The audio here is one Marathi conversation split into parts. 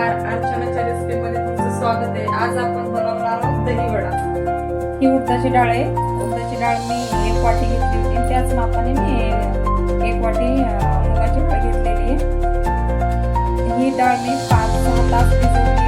अर्चनाच्या रेसिपीमध्ये तुमचं स्वागत आहे. आज आपण बनवणार आहोत दही ही उडदाची डाळ आहे. उडदाची डाळ मी एक वाटी घेतली होती. त्याच मापाने मी एक वाटी मुगाची डाळ घेतलेली आहे. ही डाळ मी पाच सहा तास भिजवली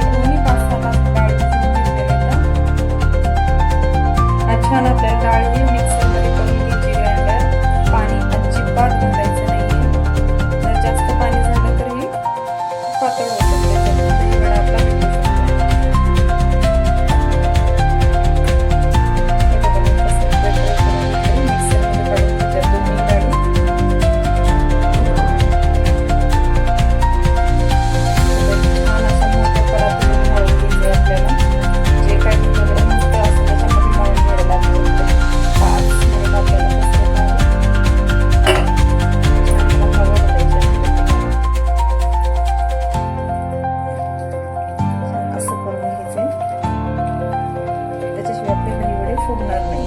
फुटणार नाही.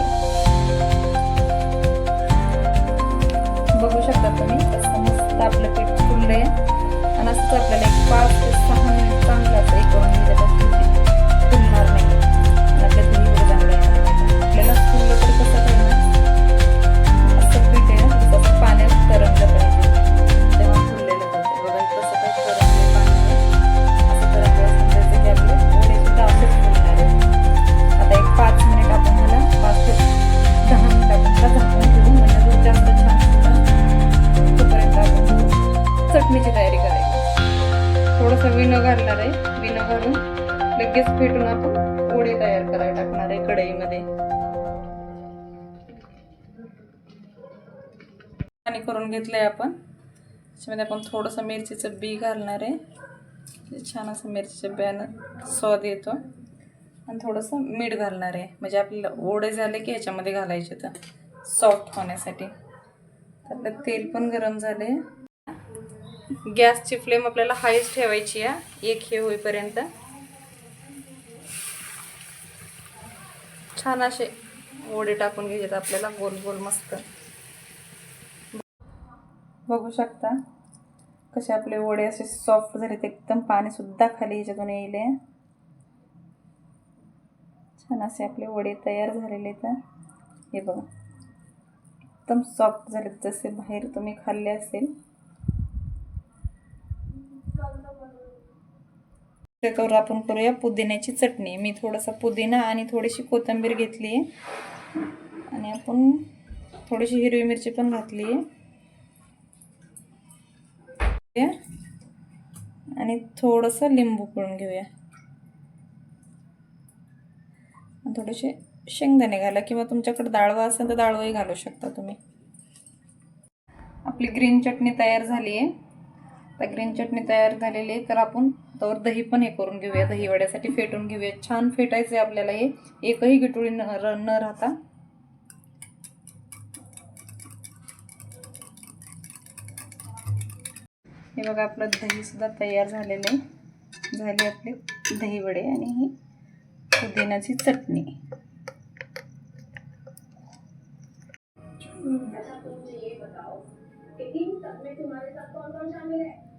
बघू शकता तुम्ही कसं मस्त आपलं पीठ फुललंय. आणि असंच आपल्याला एक पाच ते सहा मिनिट चांगलं असं हे घालणार घालून लगेच फेटून आपण पोळी तयार करायला टाकणार आहे कढईमध्ये. पाणी करून घेतलंय आपण. त्याच्यामध्ये आपण थोडंसं मिरचीचं बी घालणार आहे. छान असं मिरचीच्या बियानं स्वाद येतो. आणि थोडंसं मीठ घालणार आहे. म्हणजे आपल्याला ओढे झाले की ह्याच्यामध्ये घालायचे तर. सॉफ्ट होण्यासाठी. तर आपलं तेल पण गरम झाले गॅसची फ्लेम आपल्याला हायच ठेवायची आहे. एक हे होईपर्यंत. छान असे ओढे टाकून घ्यायचे आपल्याला. गोल गोल मस्त. बघू शकता कसे आपले वडे असे सॉफ्ट झालेत. एकदम पाणीसुद्धा खाली ह्याच्यातून येईल छान असे आपले वडे तयार झालेले आहेत. हे बघा. एकदम सॉफ्ट झालेत. जसे बाहेर तुम्ही खाल्ले असेल. त्याच्यावर आपण करूया पुदिन्याची चटणी. मी थोडासा पुदिना आणि थोडीशी कोथिंबीर घेतली. आहे आणि आपण थोडीशी हिरवी मिरची पण घातली. आहे आणि थोडंसं लिंबू पिळून घेऊया. आणि थोडेसे शेंगदाणे घाला किंवा तुमच्याकडे डाळवा असेल तर डाळवाही घालू शकता तुम्ही. आपली ग्रीन चटणी तयार झाली आहे आता ग्रीन चटणी तयार झालेली आहे. तर आपण त्यावर दही पण हे करून घेऊया. दही वड्यासाठी फेटून घेऊया. छान फेटायचं आहे आपल्याला हे. एकही गिटोळी न र- न राहता. हे बघा आपलं दहीसुद्धा तयार झालेलं आहे. झाले आपले दही वडे आणि ही पुदिन्याची चटणी.